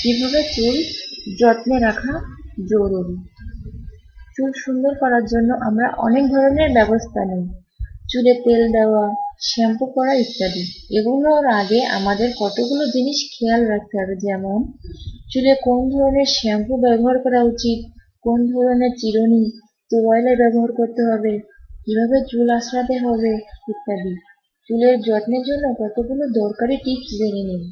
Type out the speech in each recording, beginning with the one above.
কীভাবে চুল যত্নে রাখা জরুরি? চুল সুন্দর করার জন্য আমরা অনেক ধরনের ব্যবস্থা নিই। চুলে তেল দেওয়া, শ্যাম্পু করা ইত্যাদি। এগুলোর আগে আমাদের কতগুলো জিনিস খেয়াল রাখতে হবে, যেমন চুলে কোন ধরনের শ্যাম্পু ব্যবহার করা উচিত, কোন ধরনের চিরুনি, তোয়ালে ব্যবহার করতে হবে, কীভাবে চুল আঁচড়াতে হবে ইত্যাদি। চুলের যত্নের জন্য কতগুলো দরকারি টিপস জেনে নিন।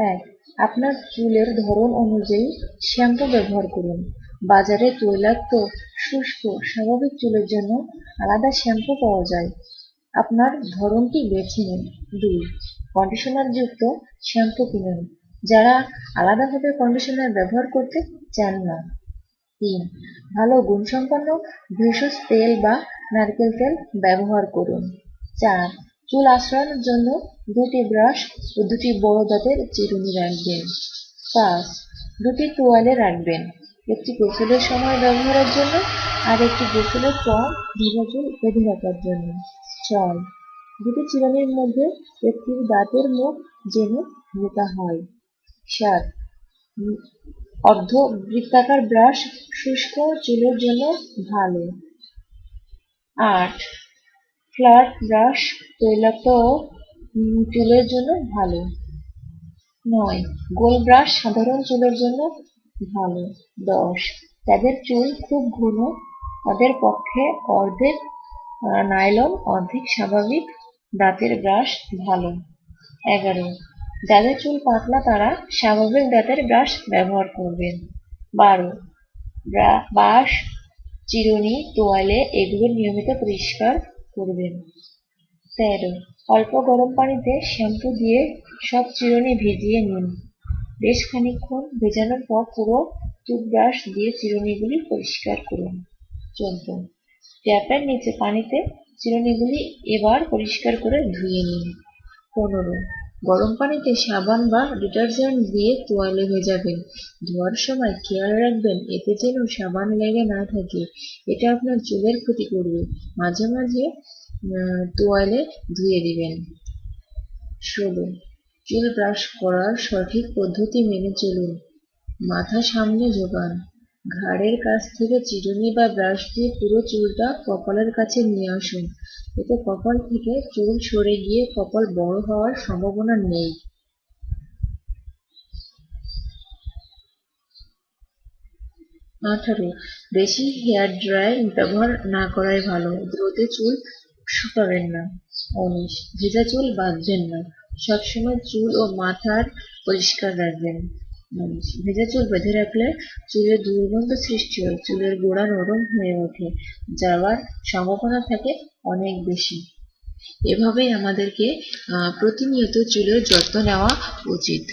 এক আপনার চুলের ধরন অনুযায়ী শ্যাম্পু ব্যবহার করুন। বাজারে তৈলাক্ত, শুষ্ক, স্বাভাবিক চুলের জন্য আলাদা শ্যাম্পু পাওয়া যায়। আপনার ধরনটি বেছে নিন। দুই কন্ডিশনার যুক্ত শ্যাম্পু কিনুন। যারা আলাদাভাবে কন্ডিশনার ব্যবহার করতে চান না। তিন, ভালো গুণসম্পন্ন ভেষজ তেল বা নারকেল তেল ব্যবহার করুন। চার চুল আঁচড়ানোর জন্য দুটি ব্রাশ ও দুটি বড় দাঁতের চিরুনি রাখবেন। পাঁচ, দুটি তোয়ালে রাখবেন। একটি গোসলের সময় ব্যবহারের জন্য আর একটি গোসলের পর বিভাজন বেঁধে রাখার জন্য। ছয়, দুটি চিরুনির মধ্যে একটি দাঁতের মুখ যেন মোটা হয়। সাত, অর্ধ বৃত্তাকার ব্রাশ শুষ্ক চুলের জন্য ভালো। আট ফ্ল্যাট ব্রাশ তৈলাক্ত চুলের জন্য ভালো। নয়, গোল ব্রাশ সাধারণ চুলের জন্য ভালো। দশ যাদের চুল খুব ঘন। তাদের পক্ষে অর্ধেক নাইলন, অর্ধেক স্বাভাবিক। দাঁতের ব্রাশ ভালো। এগারো, যাদের চুল পাতলা তারা স্বাভাবিক দাঁতের ব্রাশ ব্যবহার করবেন। বারো, ব্রা- বাঁশ, চিরুনি, তোয়ালে এগুলো নিয়মিত পরিষ্কার করবেন তেরো অল্প গরম পানিতে শ্যাম্পু দিয়ে সব চিরুনি ভিজিয়ে নিন। বেশ খানিকক্ষণ ভেজানোর পর পুরো টুথব্রাশ দিয়ে চিরুনিগুলি পরিষ্কার করুন। চোদ্দ ট্যাপের নিচে পানিতে চিরুনিগুলি এবার পরিষ্কার করে ধুয়ে নিন। পনেরো গরম পানিতে সাবান বা ডিটারজেন্ট দিয়ে তোয়ালে ভেজাবেন। ধোয়ার সময় খেয়াল রাখবেন, এতে যেন সাবান লেগে না থাকে। এটা আপনার চুলের ক্ষতি করবে। মাঝে মাঝে তোয়ালে ধুয়ে দিবেন। ষোলো চুল ব্রাশ করার সঠিক পদ্ধতি মেনে চলুন। মাথা সামনে ঝোকান ঘাড়ের কাছ থেকে চিরুনি বা ব্রাশ দিয়ে পুরো চুলটা কপালের কাছে নিয়ে আসুন। এতে কপাল থেকে চুল সরে গিয়ে কপাল বড় হওয়ার সম্ভাবনা নেই। আঠারো, বেশি হেয়ার ড্রায়ার ব্যবহার না করাই ভালো। দ্রুত চুল শুকাবেন না। উনিশ, ভেজা চুল বাঁধবেন না। সবসময় চুল ও মাথার পরিষ্কার রাখবেন। ভেজা চুল বেঁধে রাখলে চুলের দুর্গন্ধ সৃষ্টি হয়, চুলের গোড়া নরম হয়ে ওঠে, যাওয়ার সম্ভাবনা থাকে অনেক বেশি। এভাবেই আমাদেরকে প্রতিনিয়ত চুলের যত্ন নেওয়া উচিত।